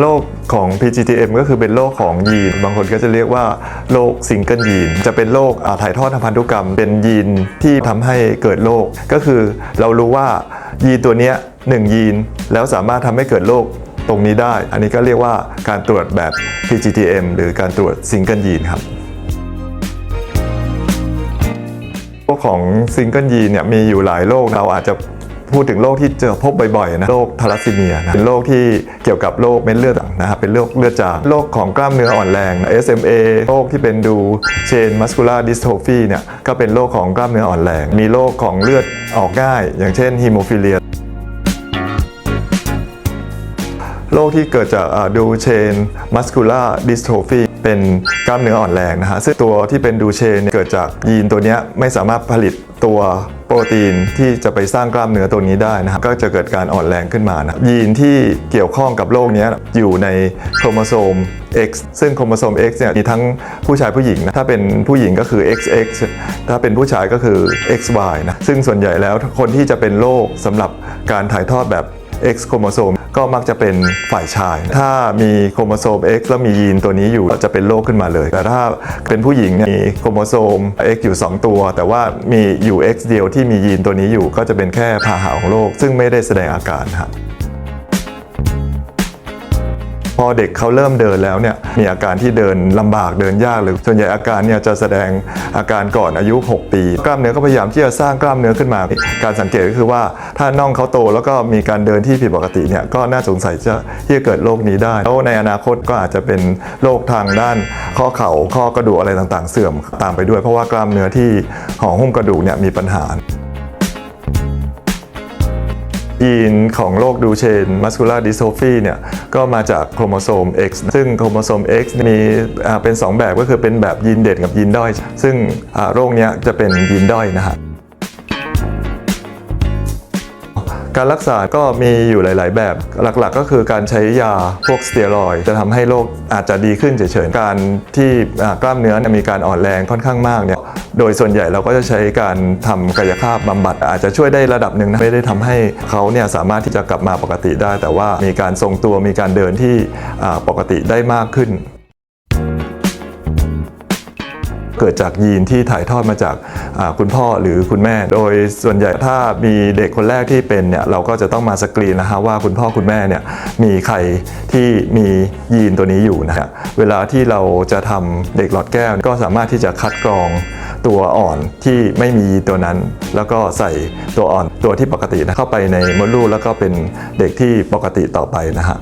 โรคของ PGTM ก็คือเป็นโรคของยีน บางคนก็จะเรียกว่าโรคซิงเกิลยีน จะเป็นโรคอ่าถ่ายทอดทางพันธุกรรม เป็นยีนที่ทำให้เกิดโรค ก็คือเรารู้ว่ายีนตัวนี้หนึ่งยีน แล้วสามารถทำให้เกิดโรคตรงนี้ได้ อันนี้ก็เรียกว่าการตรวจแบบ PGTM หรือการตรวจซิงเกิลยีนครับโรคของซิงเกิลยีนเนี่ยมีอยู่หลายโรคเราอาจจะ พูดถึงโรคที่เจอพบบ่อยๆนะโรคทาลัสซีเมียนะเป็นโรคที่เกี่ยวกับโรคเม็ดเลือดนะครับเป็นโรคเลือดจางโรคของกล้ามเนื้ออ่อนแรง SMA โรคที่เป็นดูเชนมัสคูลาดิสโทฟีเนี่ยก็เป็นโรคของกล้ามเนื้ออ่อนแรง มีโรคของเลือดออกง่าย อย่างเช่นฮีโมฟิเลียโรคที่เกิดจากดูเชนมัสคูลาดิสโทฟี เป็นกล้ามเนื้ออ่อนแรงนะฮะซึ่งตัวที่เป็นดูเชนเกิดจากยีนตัวนี้ไม่สามารถผลิตตัวโปรตีนที่จะไปสร้างกล้ามเนื้อตัวนี้ได้นะครับก็จะเกิดการอ่อนแรงขึ้นมานะยีนที่เกี่ยวข้องกับโรคนี้อยู่ในโครโมโซม X ซึ่งโครโมโซม X เนี่ยมีทั้งผู้ชายผู้หญิงนะถ้าเป็นผู้หญิงก็คือ XX ถ้าเป็นผู้ชายก็คือ XY นะซึ่งส่วนใหญ่แล้วคนที่จะเป็นโรคสำหรับการถ่ายทอดแบบ X โครโมโซมก็มักจะเป็นฝ่ายชาย ถ้ามีโครโมโซม X แล้วมียีนตัวนี้อยู่จะเป็นโรคขึ้นมาเลย แต่ถ้าเป็นผู้หญิงมีโครโมโซม X อยู่ 2 ตัว แต่ว่ามีอยู่ X เดียวที่มียีนตัวนี้อยู่ก็จะเป็นแค่พาหะของโรคซึ่งไม่ได้แสดงอาการครับ พอเด็กเขาเริ่มเดินแล้วเนี่ยมีอาการที่เดินลำบากเดินยากเลยส่วนใหญ่อาการเนี่ยจะแสดงอาการก่อนอายุ 6 ปี กล้ามเนื้อก็พยายามที่จะสร้างกล้ามเนื้อขึ้นมา การสังเกตก็คือว่าถ้าน่องเขาโตแล้วก็มีการเดินที่ผิดปกติเนี่ยก็น่าสงสัยจะที่จะเกิดโรคนี้ได้แล้วในอนาคตก็อาจจะเป็นโรคทางด้านข้อเข่าข้อกระดูกอะไรต่างๆ เสื่อมตามไปด้วย เพราะว่ากล้ามเนื้อที่ห่อหุ้มกระดูกเนี่ยมีปัญหา ยีนของโรคดูเชนมัสคูลาดิสโทฟีเนี่ยก็มาจากโครโมโซม X ซึ่งโครโมโซม X มีเป็น 2 แบบก็คือเป็นแบบยีนเด่นกับยีนด้อย ซึ่งโรคเนี้ยจะเป็นยีนด้อยนะครับ การรักษาก็มีอยู่หลาย ๆ แบบหลัก ๆ ก็คือการใช้ยาพวกสเตียรอยจะทำให้โรคอาจจะดีขึ้นเฉย ๆ การที่กล้ามเนื้อมีการอ่อนแรงค่อนข้างมากเนี่ยโดยส่วนใหญ่เราก็จะใช้การทำกายภาพบำบัด อาจจะช่วยได้ระดับหนึ่งนะไม่ได้ทำให้เขาเนี่ยสามารถที่จะกลับมาปกติได้ แต่ว่ามีการทรงตัวมีการเดินที่ปกติได้มากขึ้น เกิดจากยีนที่ถ่ายทอดมาจากคุณพ่อหรือคุณแม่ โดยส่วนใหญ่ถ้ามีเด็กคนแรกที่เป็นเนี่ยเราก็จะต้องมาสกรีนนะฮะว่าคุณพ่อคุณแม่เนี่ยมีใครที่มียีนตัวนี้อยู่นะฮะเวลาที่เราจะทำเด็กหลอดแก้วก็สามารถที่จะคัดกรองตัวอ่อนที่ไม่มียีนตัวนั้น แล้วก็ใส่ตัวอ่อนตัวที่ปกตินะเข้าไปในมดลูกแล้วก็เป็นเด็กที่ปกติต่อไปนะฮะ